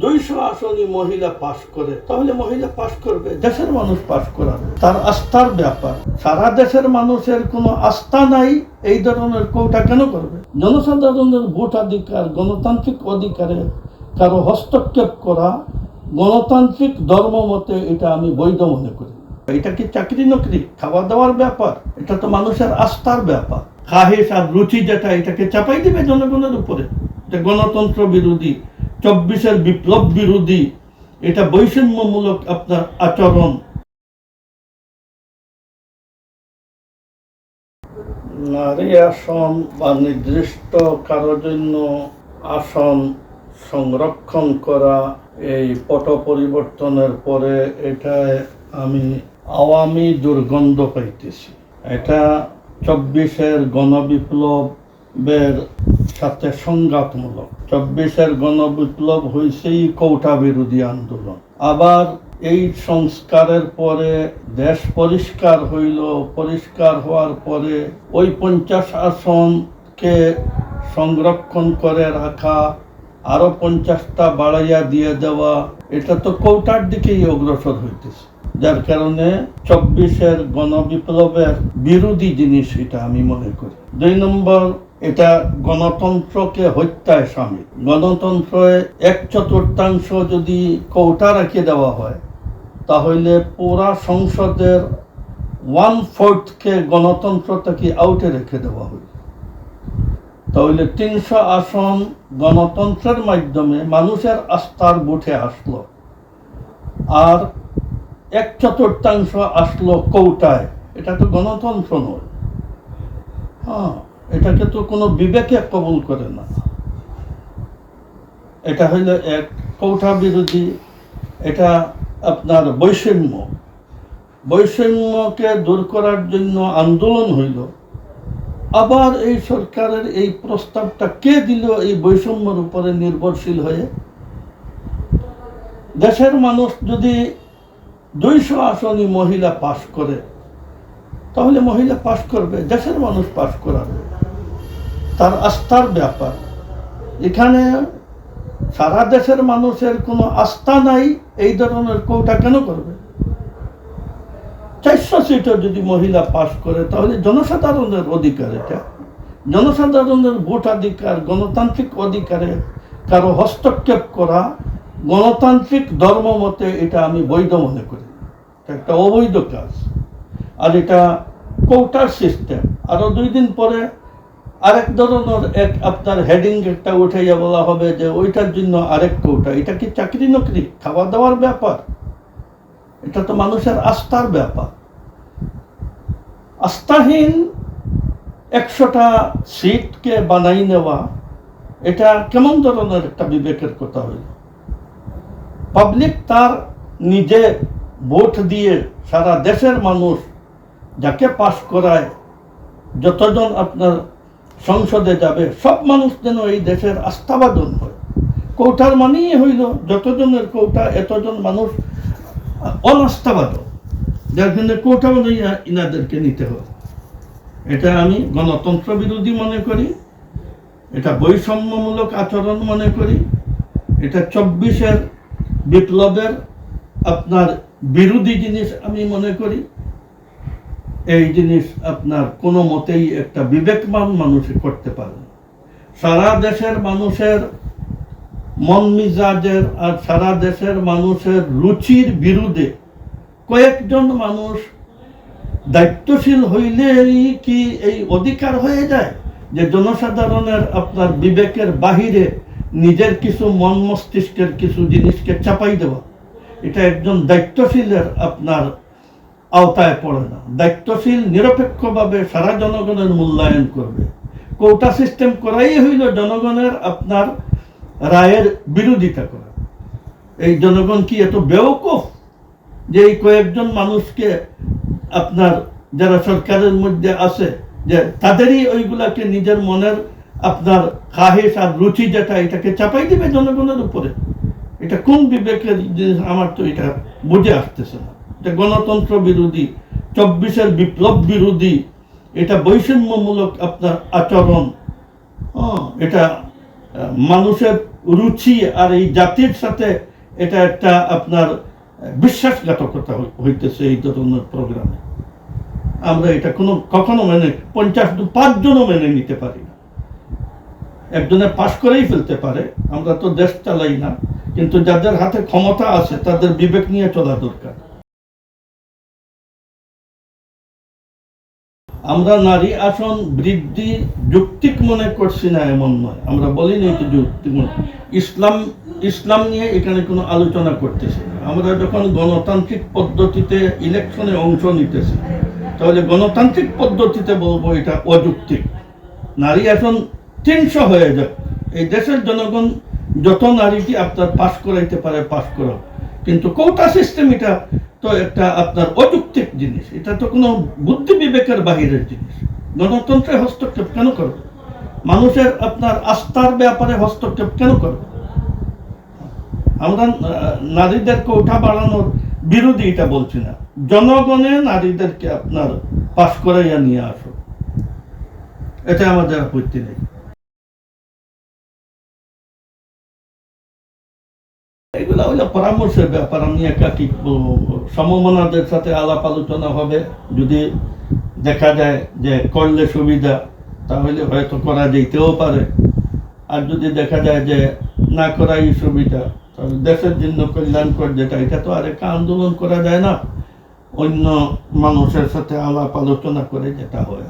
দুইশো আসনই মহিলা পাশ করে, তাহলে মহিলা পাশ করবে, দেশের মানুষ পাশ করাবে। তার আস্থার ব্যাপার। সারা দেশের মানুষের কোনো আস্থা নাই, এই ধরনের কোটা কেন করবে? জনসাধারণের ভোটাধিকার, গণতান্ত্রিক অধিকারে কারও হস্তক্ষেপ করা, গণতান্ত্রিক ধর্ম মতে এটা আমি বৈধ মনে করি। এটা কি চাকরি নকরি? খাওয়া দাওয়ার ব্যাপার? এটা তো মানুষের আস্থার ব্যাপার। খাহেস আর রুচি যেটা, এটাকে চাপাই দিবে জনগণের উপরে। গণতন্ত্র বিরোধী চব্বিশের বিপ্লব বিরোধী এটা বৈষম্যমূলক আপনার আচরণ। নারী আসন বা নির্দিষ্ট কারোর জন্য আসন সংরক্ষণ করা এই পট পরিবর্তনের পরে এটায় আমি আওয়ামী দুর্গন্ধ পাইতেছি। এটা চব্বিশের গণবিপ্লবের সাথে সংঘাতমূলক। চব্বিশের গণবিপ্লব হয়েছেই কৌটা বিরোধী আন্দোলন। আবার এই সংস্কারের পরে দেশ পরিষ্কার হইল, পরিষ্কার হওয়ার পরে ওই পঞ্চাশ আসনকে সংরক্ষণ করে রাখা, আরও পঞ্চাশটা বাড়াইয়া দিয়ে দেওয়া, এটা তো কৌটার দিকেই অগ্রসর হইতেছে। যার কারণে চব্বিশের গণবিপ্লবের বিরোধী জিনিস এটা আমি মনে করি। দুই নম্বর এটা গণতন্ত্রকে হত্যায় সামিল। গণতন্ত্রে এক চতুর্থাংশ যদি কৌটা রেখে দেওয়া হয়, তাহলে পুরা সংসদের ওয়ান ফোর্থকে গণতন্ত্র থেকে আউটে রেখে দেওয়া হয় তাহলে তিনশো আসন গণতন্ত্রের মাধ্যমে মানুষের আস্থার বুঠে আসলো, আর এক চতুর্থাংশ আসলো কৌটায়। এটা তো গণতন্ত্র নয়। হ্যাঁ। এটাকে তো কোনো বিবেকে কবুল করে না। এটা হইল এক কৌঠা বিরোধী, এটা আপনার বৈষম্য। বৈষম্যকে দূর করার জন্য আন্দোলন হইল। আবার এই সরকারের এই প্রস্তাবটা কে দিল এই বৈষম্যের উপরে নির্ভরশীল হয়ে? দেশের মানুষ যদি দুইশো আসনই মহিলা পাশ করে, তাহলে মহিলা পাশ করবে, দেশের মানুষ পাশ করাবে। তার আস্থার ব্যাপার। এখানে সারা দেশের মানুষের কোনো আস্থা নাই, এই ধরনের কৌটা কেন করবে? চারশো সিটও যদি মহিলা পাশ করে, তাহলে জনসাধারণের অধিকার এটা। জনসাধারণের ভোটাধিকার গণতান্ত্রিক অধিকারে কারও হস্তক্ষেপ করা, গণতান্ত্রিক ধর্ম মতে এটা আমি বৈধ মনে করি। একটা অবৈধ কাজ। আর এটা কৌটার সিস্টেম আরও দুই দিন পরে আরেক ধরনের এক আপনার হেডিং একটা উঠাইয়া বলা হবে যে ওইটার জন্য আরেক কৌটা। এটা কি চাকরি নকরি? খাওয়া দাওয়ার ব্যাপার। এটা তো মানুষের আস্থার ব্যাপার। আস্থাহীন একশোটা সিটকে বানাই নেওয়া, এটা কেমন ধরনের একটা বিবেকের কথা হইল? পাবলিক তার নিজে ভোট দিয়ে সারা দেশের মানুষ যাকে পাশ করায়, যতজন আপনার সংসদে যাবে, সব মানুষ যেন এই দেশের আস্থাবাদন হয়। কৌটার মানেই হইল যতজনের কৌটা, এতজন মানুষ অনাস্থাবাদক। যার জন্য কৌটা অনুযায়ী ইনাদেরকে নিতে হবে। এটা আমি গণতন্ত্র বিরোধী মনে করি, এটা বৈষম্যমূলক আচরণ মনে করি, এটা চব্বিশের বিপ্লবের আপনার বিরোধী জিনিস আমি মনে করি। এই জিনিস আপনার কোনো মতেই একটা বিবেকমান মানুষে করতে পারে সারা দেশের মানুষের মন মিজাজের আর সারা দেশের মানুষের রুচির বিরুদ্ধে কয়েকজন মানুষ দায়িত্বশীল হইলেই কি এই অধিকার হয়ে যায় যে জনসাধারণের আপনার বিবেকের বাহিরে নিজের কিছু মন মস্তিষ্কের কিছু জিনিসকে চাপাই দেওয়া? এটা একজন দায়িত্বশীলের আপনার আওতায় পড়ে না। দায়িত্বশীল, নিরপেক্ষভাবে সারা জনগণের মূল্যায়ন করবে। কোটা সিস্টেম করাই হইল জনগণের আপনার রায়ের বিরোধিতা করা। এই জনগণ কি এত বেওকুফ যে এই কয়েকজন মানুষকে আপনার যারা সরকারের মধ্যে আছে, যে তাদেরই ওইগুলাকে নিজের মনের আপনার খাহেস আর রুচি যেটা, এটাকে চাপাই দিবে জনগণের উপরে? এটা কোন বিবেকের জিনিস? আমার তো এটা বুঝে আসতেছে না। এটা গণতন্ত্র বিরোধী চব্বিশের বিপ্লব বিরোধী এটা বৈষম্যমূলক আপনার আচরণ। হ্যাঁ, এটা মানুষের রুচি আর এই জাতির সাথে এটা একটা আপনার বিশ্বাসঘাতকতা হইতেছে এই ধরনের প্রোগ্রামে। আমরা এটা কোনো কখনো মেনে পঞ্চাশ দু পাঁচজনও মেনে নিতে পারি না। একজনে পাশ করেই ফেলতে পারে আমরা তো দেশ চালাই না কিন্তু যাদের হাতে ক্ষমতা আছে তাদের বিবেক নিয়ে চলা দরকার। আমরা নারী আসন বৃদ্ধি যৌক্তিক মনে করছি না এমন নয়। আমরা বলিনি যে যৌক্তিক মনে। ইসলাম ইসলাম নিয়ে এখানে কোনো আলোচনা করতেছি না। আমরা যখন গণতান্ত্রিক পদ্ধতিতে ইলেকশনে অংশ নিতেছি, তাহলে গণতান্ত্রিক পদ্ধতিতে বলব এটা অযৌক্তিক। নারী আসন তিনশো হয়ে যাক। এই দেশের জনগণ যত নারীকে আপনার পাশ করাইতে পারে, পাশ করো কিন্তু কোটা সিস্টেম এটা তো একটা আপনার অযৌক্তিক জিনিস। এটা তো কোনো বুদ্ধি বিবেকের বাহিরের জিনিস। গণতন্ত্রে হস্তক্ষেপ কেন করবে? মানুষের আপনার আস্থার ব্যাপারে হস্তক্ষেপ কেন করবে? আমরা আহ, নারীদের কোঠা বাড়ানোর বিরোধী এটা বলছি না। জনগণে নারীদেরকে আপনার পাশ করাইয়া নিয়ে আসো এটা আমাদের আপত্তি নেই। এগুলো হলো পরামর্শের ব্যাপার। আমি একা কি? সমমনাদের সাথে আলাপ আলোচনা হবে? যদি দেখা যায় যে করলে সুবিধা, তাহলে হয়তো করা যেতেও পারে। আর যদি দেখা যায় যে না করাই সুবিধা, তাহলে দেশের জন্য কল্যাণকর যেটা, এটা তো আর একটা আন্দোলন করা যায় না। অন্য মানুষের সাথে আলাপ আলোচনা করে যেটা হয়।